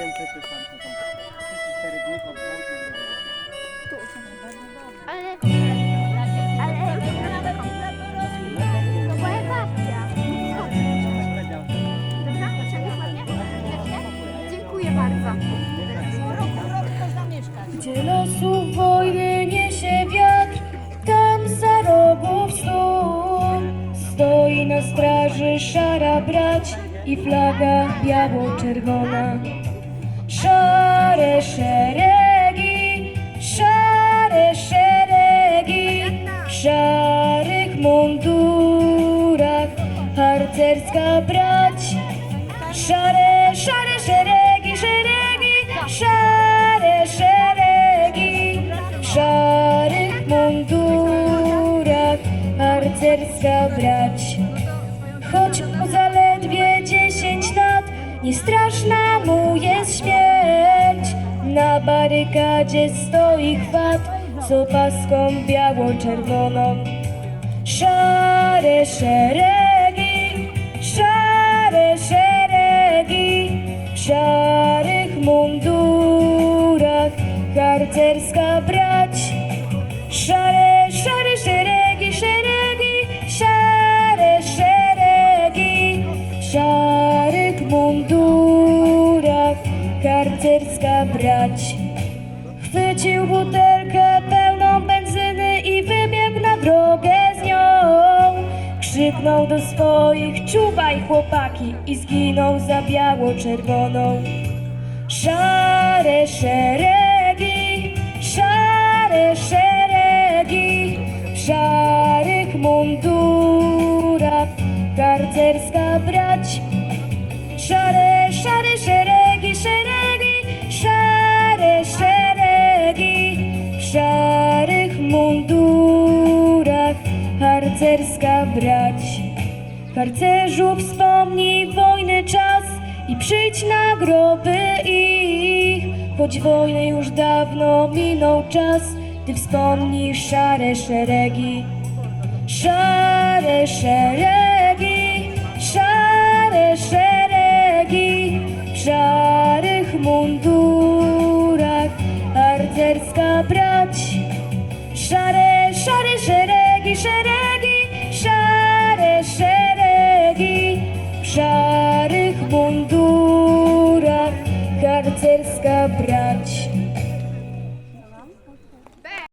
jesteś tam, co tam? 3-4 dni pod rząd i Ale... Ale... Babcia. Dobra. Dziękuję bardzo. Gdzie losów wojny niesie wiatr, tam za rogów stół. Stoi na straży szara brać i flaga biało-czerwona. Szare szeregi, szare szeregi, w szarych mundurach harcerska brać. Szare, szare szeregi, szeregi, szare szeregi, w szarych mundurach harcerska brać. Choć mu zaledwie dziesięć lat, nie straszna mu jest śmierć. Na barykadzie stoi chwat z opaską biało-czerwoną. Szare szeregi, szare szeregi, w szarych mundurach harcerska brać. Harcerska brać. Chwycił butelkę pełną benzyny i wybiegł na drogę z nią. Krzyknął do swoich, czuwaj chłopaki i zginął za biało-czerwoną. Szare szeregi, szare szeregi, w szarych mundurach harcerska brać. Szare, szare szeregi, szeregi, szare szeregi, w szarych mundurach harcerska brać. Harcerzu wspomnij wojny czas i przyjdź na groby ich, choć wojny już dawno minął czas, ty wspomnisz szare szeregi. Szare szeregi, szarych mundurach harcerska brać. Szare, szare szeregi, szeregi, szare szeregi, w szarych mundurach harcerska brać.